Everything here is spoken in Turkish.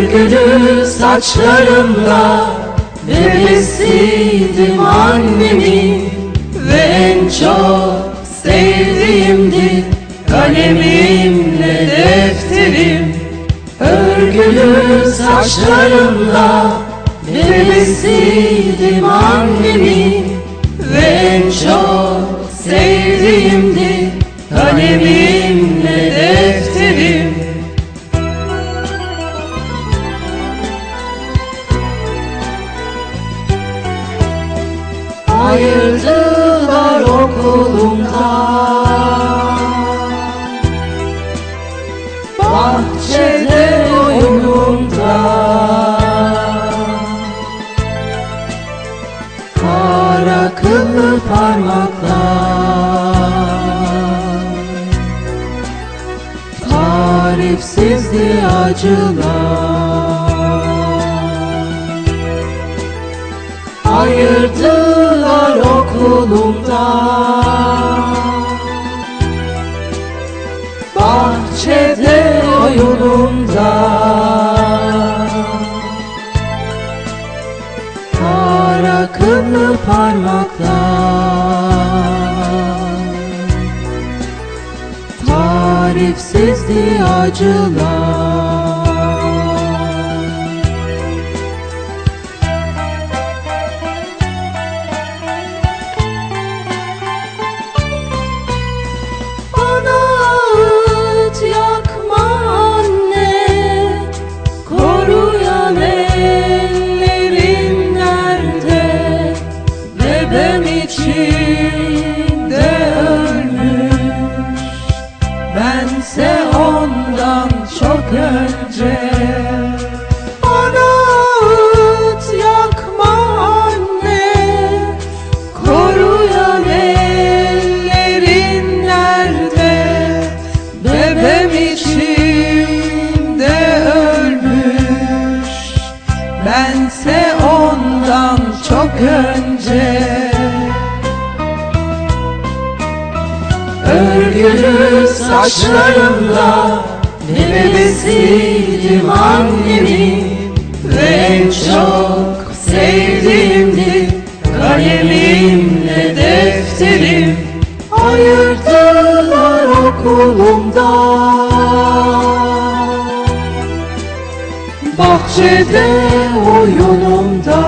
Örgülü saçlarımla. Bebesiydim annemin Ve en çok sevdiğimdi. Kalemimle defterim. Örgülü saçlarımla. Bebesiydim annemin Ayırdılar okulumdan Bahçede oyunumda Kara kıllı parmaklar. Tarifsizdi acılar Ayırdılar okulumdan Bahçede oyunumda. Kara kıllı parmaklar Tarifsizdi acılar yakma anne. Koruyan ellerin nerede? Bebem içinde ölmüş. Bense ondan çok önce. Örgülü saçlarımla Bebesiydim annemin Ve en çok sevdiğimdi. Kalemimle defterim Ayırdılar okulumdan Bahçede oyunumda